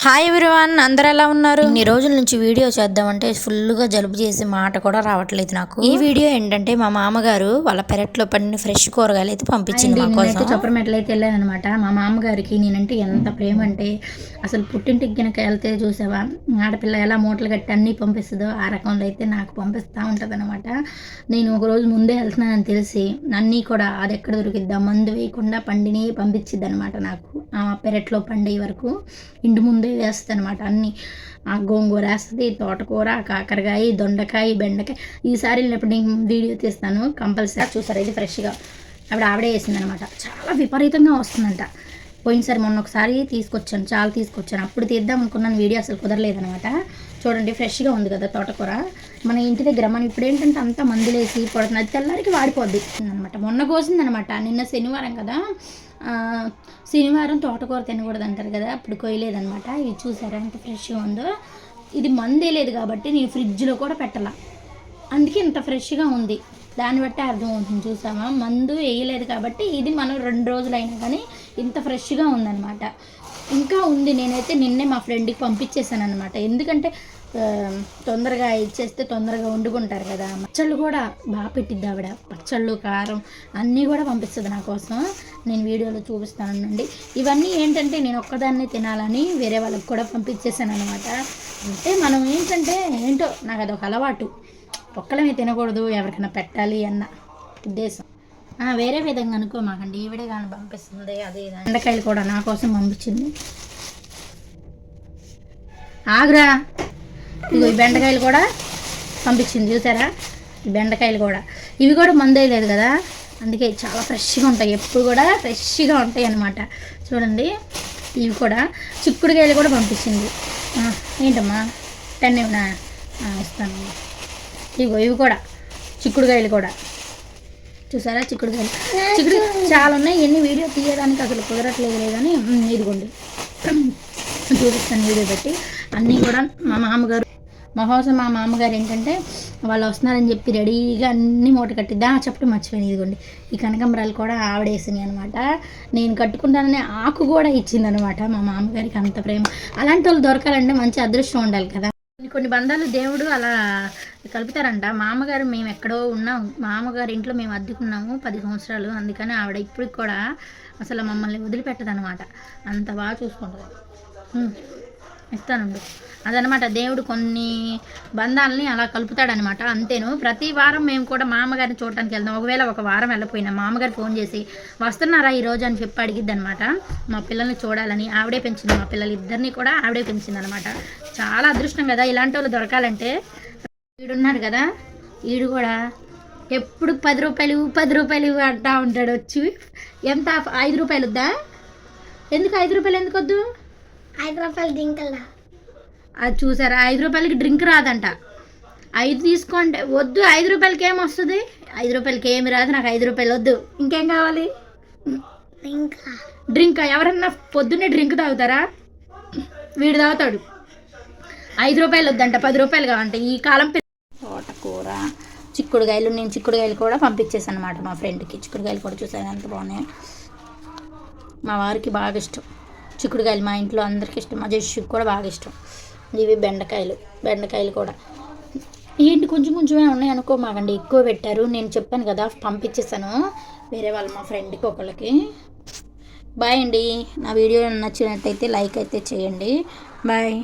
Hi everyone అందరు ఎలా ఉన్నారు? ఇన్ని రోజుల నుంచి వీడియో చేద్దామంటే ఫుల్గా జలుబు చేసి మాట కూడా రావట్లేదు నాకు. ఈ వీడియో ఏంటంటే మా మామగారు వాళ్ళ పెరట్లో పండిన ఫ్రెష్ కూరగాయలు అయితే పంపించింది మా నేనైతే కోసం. చొప్పరమెట్లు అయితే వెళ్ళానమాట మా మామగారికి నేనంటే ఎంత ప్రేమ అంటే అసలు పుట్టింటికి గినక వెళ్తే చూసావా ఆడపిల్ల ఎలా మూటలు కట్టి అన్నీ పంపిస్తుందో ఆ రకంలో అయితే నాకు పంపిస్తూ ఉంటుంది అనమాట నేను ఒక రోజు ముందే వెళ్తున్నానని తెలిసి అన్నీ కూడా అది ఎక్కడ దొరికిద్దా మందు వేయకుండా పండిని పంపించిద్ది అనమాట నాకు. ఆ పెరట్లో పండే వరకు ఇంటి ముందే వేస్తుంది అనమాట అన్నీ. ఆ గోంగూర వేస్తుంది తోటకూర కాకరకాయ దొండకాయ బెండకాయ. ఈసారి వెళ్ళినప్పుడు నేను వీడియో తీస్తాను కంపల్సరీ చూసారు ఇది ఫ్రెష్గా. ఆవిడ ఆవిడే వేసిందనమాట చాలా విపరీతంగా వస్తుందంట. పోయినసారి మొన్న ఒకసారి తీసుకొచ్చాను చాలా తీసుకొచ్చాను. అప్పుడు తీద్దాం అనుకున్నాను వీడియో అసలు కుదరలేదనమాట చూడండి ఫ్రెష్గా ఉంది కదా తోటకూర. మన ఇంటి దగ్గర మనం ఇప్పుడు ఏంటంటే అంతా మందులేసి పడుతుంది అది తెల్లారికి వాడిపోద్ది. అనమాట మొన్న కోసిందనమాట నిన్న శనివారం కదా. శనివారం తోటకూర తినకూడదు అంటారు కదా. అప్పుడు కొయ్యలేదనమాట ఇది చూసారా ఎంత ఫ్రెష్గా ఉందో. ఇది మందే లేదు కాబట్టి నేను ఫ్రిడ్జ్లో కూడా పెట్టాల. అందుకే ఇంత ఫ్రెష్గా ఉంది. దాన్ని బట్టి అర్థం అవుతుంది చూసామా మందు వేయలేదు కాబట్టి ఇది మనం రెండు రోజులైనా కానీ ఇంత ఫ్రెష్గా ఉందన్నమాట. ఇంకా ఉంది. నేనైతే నిన్నే మా ఫ్రెండ్కి పంపించేసాను అనమాట ఎందుకంటే తొందరగా ఇచ్చేస్తే తొందరగా వండుకుంటారు కదా. పచ్చళ్ళు కూడా బాగా పెట్టిద్ది ఆవిడ. పచ్చళ్ళు కారం అన్నీ కూడా పంపిస్తుంది నా కోసం. నేను వీడియోలో చూపిస్తానండి. ఇవన్నీ ఏంటంటే నేను ఒక్కదాన్నే తినాలని వేరే వాళ్ళకి కూడా పంపించేసాను అనమాట అంటే మనం ఏంటంటే ఏంటో నాకు అదొక అలవాటు. ఒక్కలమే తినకూడదు ఎవరికైనా పెట్టాలి అన్న ఉద్దేశం. వేరే విధంగా అనుకో మాకండి. ఈవిడే కానీ పంపిస్తుంది అదే బెండకాయలు కూడా నా కోసం పంపించింది. ఆగురా. ఇదిగో ఈ బెండకాయలు కూడా పంపించింది చూసారా? ఈ బెండకాయలు కూడా. ఇవి కూడా మందే లేదు కదా? అందుకే చాలా ఫ్రెష్గా ఉంటాయి. ఎప్పుడు కూడా ఫ్రెష్గా ఉంటాయి అన్నమాట. చూడండి ఇవి కూడా. చిక్కుడుకాయలు కూడా పంపించింది. ఏంటమ్మా? టెన్ ఇవ్వనా? ఇస్తాను. ఇగో ఇవి కూడా. చిక్కుడుకాయలు కూడా. చూసారా? చిక్కుడుకాయలు చిక్కుడు చాలా ఉన్నాయి. ఎన్ని వీడియో తీయడానికి అసలు కుదరట్లేదు కానీ ఇదిగోండి. చూపిస్తాను వీడియో పెట్టి. అన్నీ కూడా మా మామగారు మహోసం మా మామగారు ఏంటంటే వాళ్ళు వస్తున్నారని చెప్పి రెడీగా అన్ని మూట కట్టిద్దా చెప్పడం మర్చిపోయింది ఇదిగోండి. ఈ కనకంబరాలు కూడా ఆవిడేసినాయి అనమాట నేను కట్టుకుంటాననే ఆకు కూడా ఇచ్చిందనమాట మా మామగారికి అంత ప్రేమ. అలాంటి వాళ్ళు దొరకాలంటే మంచి అదృష్టం ఉండాలి కదా. కొన్ని కొన్ని బంధాలు దేవుడు అలా కలుపుతారంట. మామగారు మేము ఎక్కడో ఉన్నాం. మామగారి ఇంట్లో మేము అద్దెకున్నాము పది సంవత్సరాలు. అందుకని ఆవిడ ఇప్పటికి కూడా అసలు మమ్మల్ని వదిలిపెట్టదనమాట అంత బాగా చూసుకుంటుంది. ఇస్తానండి. అదనమాట దేవుడు కొన్ని బంధాలని అలా కలుపుతాడనమాట అంతేను. ప్రతి వారం మేము కూడా మామగారిని చూడటానికి వెళ్దాం. ఒకవేళ ఒక వారం వెళ్ళిపోయినా మామగారు ఫోన్ చేసి వస్తున్నారా ఈరోజు అని చెప్పి అడిగిద్ది అనమాట మా పిల్లల్ని చూడాలని ఆవిడే పెంచింది. మా పిల్లలు ఇద్దరిని కూడా ఆవిడే పెంచింది అనమాట చాలా అదృష్టం కదా. ఇలాంటి వాళ్ళు దొరకాలంటే వీడున్నాడు కదా. వీడు కూడా ఎప్పుడు పది రూపాయలు పది రూపాయలు అంటా ఉంటాడు. వచ్చి ఎంత? ఐదు రూపాయలు వద్దా ఎందుకు ఐదు రూపాయలు ఎందుకు వద్దు ఐదు రూపాయలు దింకల్లా. అది చూసారా? ఐదు రూపాయలకి డ్రింక్ రాదంట. ఐదు తీసుకోండి వద్దు ఐదు రూపాయలకి ఏం వస్తుంది? ఐదు రూపాయలకి ఏమి రాదు నాకు ఐదు రూపాయలు వద్దు. ఇంకేం కావాలి? ఇంకా డ్రింక్ ఎవరన్నా పొద్దున్నే డ్రింక్ తాగుతారా? వీడు తాగుతాడు. ఐదు రూపాయలు వద్దంట పది రూపాయలు కావంట ఈ కాలం పిల్ల- తోటకూర చిక్కుడుకాయలు నేను చిక్కుడుకాయలు కూడా పంపించేసాను అనమాట మా ఫ్రెండ్కి చిక్కుడుకాయలు కూడా చూసాను ఎంత బాగున్నాయి. మా వారికి బాగా ఇష్టం. చిక్కుడుకాయలు మా ఇంట్లో అందరికి ఇష్టం. మా జస్సుకి కూడా బాగా ఇష్టం. ఇవి బెండకాయలు బెండకాయలు కూడా. ఏంటి కొంచెం కొంచెమే ఉన్నాయి అనుకో మాకండి. ఎక్కువ పెట్టారు. నేను చెప్పాను కదా పంపించేసాను వేరే వాళ్ళు మా ఫ్రెండ్కి ఒకళ్ళకి. బాయ్ అండి. నా వీడియో నచ్చినట్టయితే లైక్ అయితే చేయండి. బాయ్.